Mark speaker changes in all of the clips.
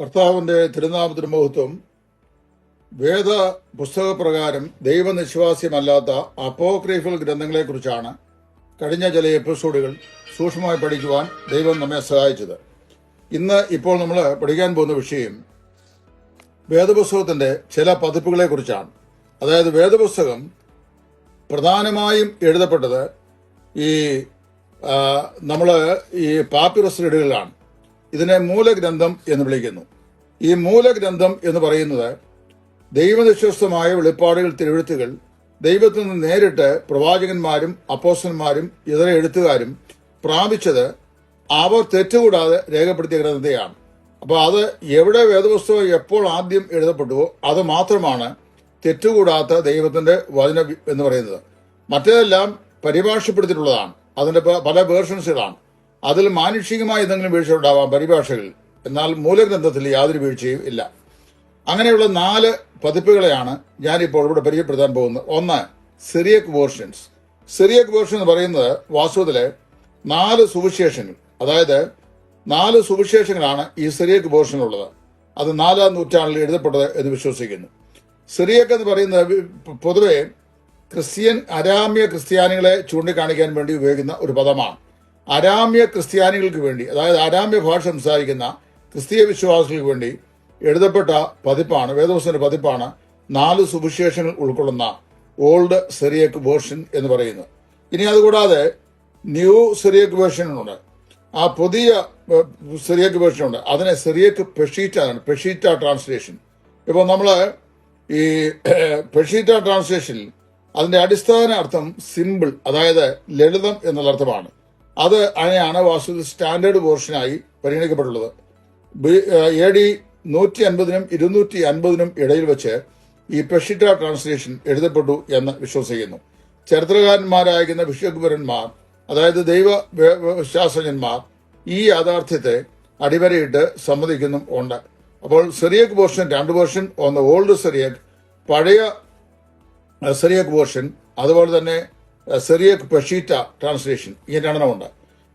Speaker 1: കർത്താവിന്റെ തിരുനാമത്തിന് മഹത്വം. വേദ പുസ്തകപ്രകാരം ദൈവനിശ്വാസ്യമല്ലാത്ത അപ്പോക്രീഫൽ ഗ്രന്ഥങ്ങളെക്കുറിച്ചാണ് കഴിഞ്ഞ ചില എപ്പിസോഡുകൾ സൂക്ഷ്മമായി പഠിക്കുവാൻ ദൈവം നമ്മെ സഹായിച്ചത്. ഇന്ന് ഇപ്പോൾ നമ്മൾ പഠിക്കാൻ പോകുന്ന വിഷയം വേദപുസ്തകത്തിന്റെ ചില പതിപ്പുകളെക്കുറിച്ചാണ്. അതായത് വേദപുസ്തകം പ്രധാനമായും എഴുതപ്പെട്ടത് ഈ നമ്മൾ ഈ പാപ്പിറസ് റീഡുകളിലാണ് ഇതിനെ മൂലഗ്രന്ഥം എന്ന് വിളിക്കുന്നു. ഈ മൂലഗ്രന്ഥം എന്ന് പറയുന്നത് ദൈവനിശ്വസ്തമായ വെളിപ്പാടുകൾ തിരുവഴുത്തുകൾ ദൈവത്തിൽ നിന്ന് നേരിട്ട് പ്രവാചകന്മാരും അപ്പോസ്റ്റന്മാരും ഇതര എഴുത്തുകാരും പ്രാപിച്ചത് അവർ തെറ്റുകൂടാതെ രേഖപ്പെടുത്തിയ ഗ്രന്ഥതയാണ് അപ്പോൾ അത് എവിടെ വേദപുസ്തകം എപ്പോൾ ആദ്യം എഴുതപ്പെട്ടുവോ അത് മാത്രമാണ് തെറ്റുകൂടാത്ത ദൈവത്തിന്റെ വചന എന്ന് പറയുന്നത്. മറ്റേതെല്ലാം പരിഭാഷപ്പെടുത്തിയിട്ടുള്ളതാണ്. അതിന്റെ പല വേർഷൻസുകളാണ് അതിൽ മാനുഷികമായ എന്തെങ്കിലും വീഴ്ച ഉണ്ടാവാം പരിഭാഷകൾ എന്നാൽ മൂലഗ്രന്ഥത്തിൽ യാതൊരു വീഴ്ചയും ഇല്ല. അങ്ങനെയുള്ള നാല് പതിപ്പുകളെയാണ് ഞാനിപ്പോൾ ഇവിടെ പരിചയപ്പെടുത്താൻ പോകുന്നത്. ഒന്ന് സിറിയക് വേർഷൻസ്. സിറിയക് വേർഷൻ എന്ന് പറയുന്നത് വാസ്തവത്തിൽ നാല് സുവിശേഷങ്ങൾ. അതായത് നാല് സുവിശേഷങ്ങളാണ് ഈ സിറിയക് വേർഷനുള്ളത് അത് നാലാം നൂറ്റാണ്ടിൽ എഴുതപ്പെട്ടത് എന്ന് വിശ്വസിക്കുന്നു. സിറിയക്ക് എന്ന് പറയുന്നത് പൊതുവെ ക്രിസ്ത്യൻ അരാമ്യ ക്രിസ്ത്യാനികളെ ചൂണ്ടിക്കാണിക്കാൻ വേണ്ടി ഉപയോഗിക്കുന്ന ഒരു പദമാണ്. അരാമ്യ ക്രിസ്ത്യാനികൾക്ക് വേണ്ടി അതായത് അരാമ്യ ഭാഷ സംസാരിക്കുന്ന ക്രിസ്തീയ വിശ്വാസികൾക്ക് വേണ്ടി എഴുതപ്പെട്ട പതിപ്പാണ് വേദവസന്റെ പതിപ്പാണ് നാല് സുവിശേഷങ്ങൾ ഉൾക്കൊള്ളുന്ന ഓൾഡ് സെറിയക് വേർഷൻ എന്ന് പറയുന്നു ഇനി അതുകൂടാതെ ന്യൂ സിറിയക് വേർഷനുണ്ട്. ആ പുതിയ സെറിയക് ഉണ്ട് അതിനെ സിറിയക് പെഷീറ്റ ആണ് പെഷീറ്റ ട്രാൻസ്ലേഷൻ. ഇപ്പോൾ നമ്മൾ ഈ പെഷീറ്റ ട്രാൻസ്ലേഷനിൽ അതിന്റെ അടിസ്ഥാന അർത്ഥം സിമ്പിൾ അതായത് ലളിതം എന്നുള്ള അർത്ഥമാണ്. അത് അതിനെയാണ് വാസ്തു സ്റ്റാൻഡേർഡ് പോർഷനായി പരിഗണിക്കപ്പെട്ടുള്ളത്. എ ഡി നൂറ്റി അൻപതിനും ഇരുന്നൂറ്റി അൻപതിനും ഇടയിൽ വെച്ച് ഈ പെഷിറ്റ ട്രാൻസ്ലേഷൻ എഴുതപ്പെട്ടു എന്ന് വിശ്വസിക്കുന്നു. ചരിത്രകാരന്മാരായിരിക്കുന്ന വിശ്വകുമാരന്മാർ അതായത് ദൈവ ശാസ്ത്രജ്ഞന്മാർ ഈ യാഥാർത്ഥ്യത്തെ അടിവരയിട്ട് സമ്മതിക്കുന്നും ഉണ്ട്. അപ്പോൾ സിറിയക് പോർഷൻ രണ്ട് പോർഷൻ ഒന്ന് ഓൾഡ് സിറിയക് പഴയ സെറിയക് പോർഷൻ അതുപോലെ തന്നെ സിറിയക് പെഷീറ്റ ട്രാൻസ്ലേഷൻ ഈ രണ്ടെണ്ണമുണ്ട്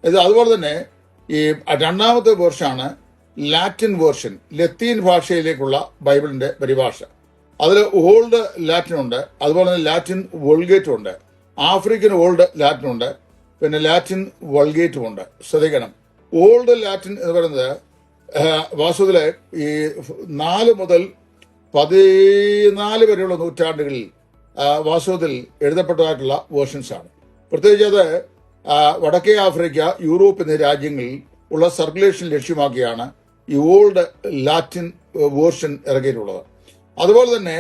Speaker 1: ഇത് അതുപോലെ തന്നെ ഈ രണ്ടാമത്തെ വേർഷനാണ് ലാറ്റിൻ വേർഷൻ ലത്തീൻ ഭാഷയിലേക്കുള്ള ബൈബിളിന്റെ പരിഭാഷ. അതിൽ ഓൾഡ് ലാറ്റിൻ ഉണ്ട് അതുപോലെ തന്നെ ലാറ്റിൻ വോൾഗേറ്റും ഉണ്ട് ആഫ്രിക്കൻ ഓൾഡ് ലാറ്റിൻ ഉണ്ട് പിന്നെ ലാറ്റിൻ വൾഗേറ്റും ഉണ്ട്. ശ്രദ്ധിക്കണം. ഓൾഡ് ലാറ്റിൻ എന്ന് പറയുന്നത് വാസ്തുവിലെ ഈ നാല് മുതൽ പതിനാല് വരെയുള്ള നൂറ്റാണ്ടുകളിൽ വാസ്തവത്തിൽ എഴുതപ്പെട്ടതായിട്ടുള്ള വേർഷൻസാണ് പ്രത്യേകിച്ച് അത് വടക്കേ ആഫ്രിക്ക യൂറോപ്പ് എന്നീ രാജ്യങ്ങളിൽ ഉള്ള സർക്കുലേഷൻ ലക്ഷ്യമാക്കിയാണ് ഈ ഓൾഡ് ലാറ്റിൻ വേർഷൻ ഇറങ്ങിയിട്ടുള്ളത് അതുപോലെ തന്നെ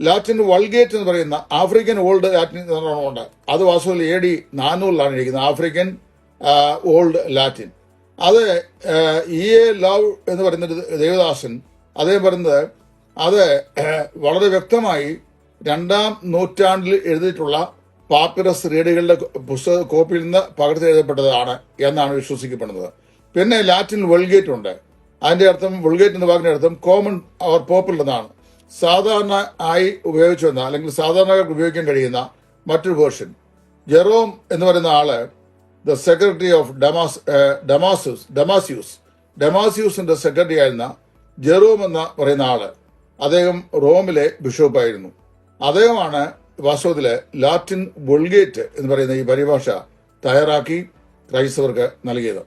Speaker 1: ലാറ്റിൻ വൾഗേറ്റ് എന്ന് പറയുന്ന ആഫ്രിക്കൻ ഓൾഡ് ലാറ്റിൻ ഉണ്ട്. അത് വാസ്തവത്തിൽ എ ഡി നാനൂറിലാണ് ഇരിക്കുന്നത്. ആഫ്രിക്കൻ ഓൾഡ് ലാറ്റിൻ അത് ഇ എ ലവ് എന്ന് പറയുന്ന ദേവദാസൻ അദ്ദേഹം പറയുന്നത് അത് വളരെ വ്യക്തമായി രണ്ടാം നൂറ്റാണ്ടിൽ എഴുതിയിട്ടുള്ള പാപ്പിറസ് റീഡുകളുടെ പുസ്തക കോപ്പിയിൽ നിന്ന് പകർത്തി എഴുതപ്പെട്ടതാണ് എന്നാണ് വിശ്വസിക്കപ്പെടുന്നത്. പിന്നെ ലാറ്റിൻ വൾഗേറ്റ് ഉണ്ട്. അതിന്റെ അർത്ഥം വൾഗേറ്റ് എന്ന വാക്കിന്റെ അർത്ഥം കോമൺ അവർ പോപ്പുലർ എന്നാണ്. സാധാരണ ആയി ഉപയോഗിച്ചു വന്ന അല്ലെങ്കിൽ സാധാരണക്കാർക്ക് ഉപയോഗിക്കാൻ കഴിയുന്ന മറ്റൊരു വേർഷൻ ജെറോം എന്ന് പറയുന്ന ആൾ the secretary of ഡമാസ് Damasus Damasus ഡമാസ്യൂസിന്റെ സെക്രട്ടറി ആയിരുന്ന ജെറോം എന്ന് പറയുന്ന ആൾ. അദ്ദേഹം റോമിലെ ബിഷപ്പായിരുന്നു അദ്ദേഹമാണ് വാസ്തവത്തിലെ ലാറ്റിൻ വൊൾഗേറ്റ് എന്ന് പറയുന്ന ഈ പരിഭാഷ തയ്യാറാക്കി ക്രൈസ്തവർക്ക് നൽകിയത്.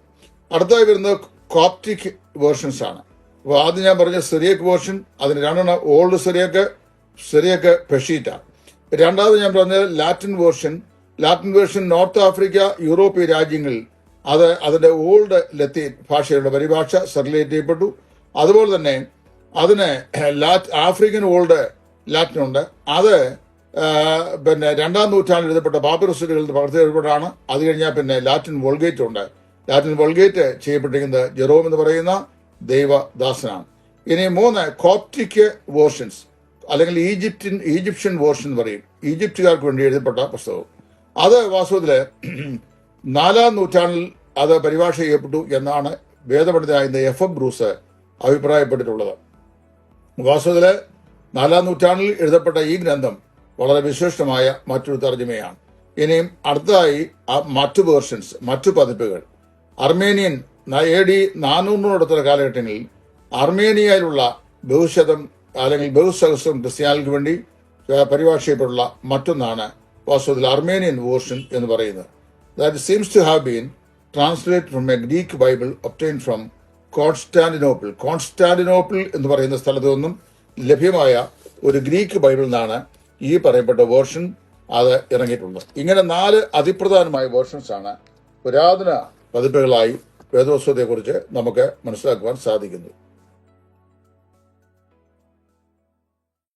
Speaker 1: അടുത്തായി വരുന്നത് കോപ്റ്റിക് വേർഷൻസ് ആണ്. അപ്പോൾ ആദ്യം ഞാൻ പറഞ്ഞ സിറിയക് വേർഷൻ അതിന് രണ്ടെണ്ണം ഓൾഡ് സിറിയക്ക് സിറിയക്ക് പെഷീറ്റ. രണ്ടാമത് ഞാൻ പറഞ്ഞ Latin version Latin version North Africa യൂറോപ്യ രാജ്യങ്ങളിൽ അത് അതിന്റെ ഓൾഡ് ലത്തീൻ ഭാഷയുടെ പരിഭാഷ സർക്കുലേറ്റ് ചെയ്യപ്പെട്ടു. അതുപോലെ തന്നെ അതിന് ലാറ്റ് ആഫ്രിക്കൻ ഓൾഡ് ലാറ്റിൻ ഉണ്ട് അത് പിന്നെ രണ്ടാം നൂറ്റാണ്ടിൽ എഴുതപ്പെട്ട പാപ്പിറസുകളിൽ പകർത്തി എഴുതപ്പെട്ടാണ് അത് കഴിഞ്ഞാൽ പിന്നെ ലാറ്റിൻ വോൾഗേറ്റ് ഉണ്ട്. ലാറ്റിൻ വോൾഗേറ്റ് ചെയ്യപ്പെട്ടിരിക്കുന്നത് ജെറോം എന്ന് പറയുന്ന ദൈവദാസനാണ്. ഇനി മൂന്ന് കോപ്റ്റിക് വേർഷൻസ് അല്ലെങ്കിൽ ഈജിപ്റ്റിൻ ഈജിപ്ഷ്യൻ വേർഷൻ എന്ന് പറയും. ഈജിപ്തുകാർക്ക് വേണ്ടി എഴുതപ്പെട്ട പുസ്തകം അത് വാസ്തവത്തിൽ നാലാം നൂറ്റാണ്ടിൽ അത് പരിഭാഷ ചെയ്യപ്പെട്ടു എന്നാണ് വേദപണ്ഡിതനായിരുന്ന എഫ് എം ബ്രൂസ് അഭിപ്രായപ്പെട്ടിട്ടുള്ളത്. വാസ്തവത്തിൽ നാലാം നൂറ്റാണ്ടിൽ എഴുതപ്പെട്ട ഈ ഗ്രന്ഥം വളരെ വിശിഷ്ടമായ മറ്റൊരു തർജമയാണ്. ഇനിയും അടുത്തതായി മറ്റു വേർഷൻസ് മറ്റു പതിപ്പുകൾ. അർമേനിയൻ എ ഡി നാനൂറിനോടത്തുള്ള കാലഘട്ടങ്ങളിൽ അർമേനിയയിലുള്ള ബഹുശതം അല്ലെങ്കിൽ ബഹുസഹസ്രം ക്രിസ്ത്യാനികൾക്ക് വേണ്ടി പരിഭാഷയപ്പെട്ടുള്ള മറ്റൊന്നാണ് വാസ്തവത്തിൽ അർമേനിയൻ വേർഷൻ എന്ന് പറയുന്നത്. That seems to have been translate from a Greek Bible obtain from Constantinople Constantinople എന്ന് പറയുന്ന സ്ഥലത്തു നിന്നും ലഭ്യമായ ഒരു ഗ്രീക്ക് ബൈബിളിൽ നിന്നാണ് ഈ പറയപ്പെട്ട വേർഷൻ അത് ഇറങ്ങിയിട്ടുള്ളത്. ഇങ്ങനെ നാല് അതിപ്രധാനമായ വേർഷൻസ് ആണ് പുരാതന പതിപ്പുകളായി വേദോത്സവത്തെക്കുറിച്ച് നമുക്ക് മനസ്സിലാക്കുവാൻ സാധിക്കുന്നത്.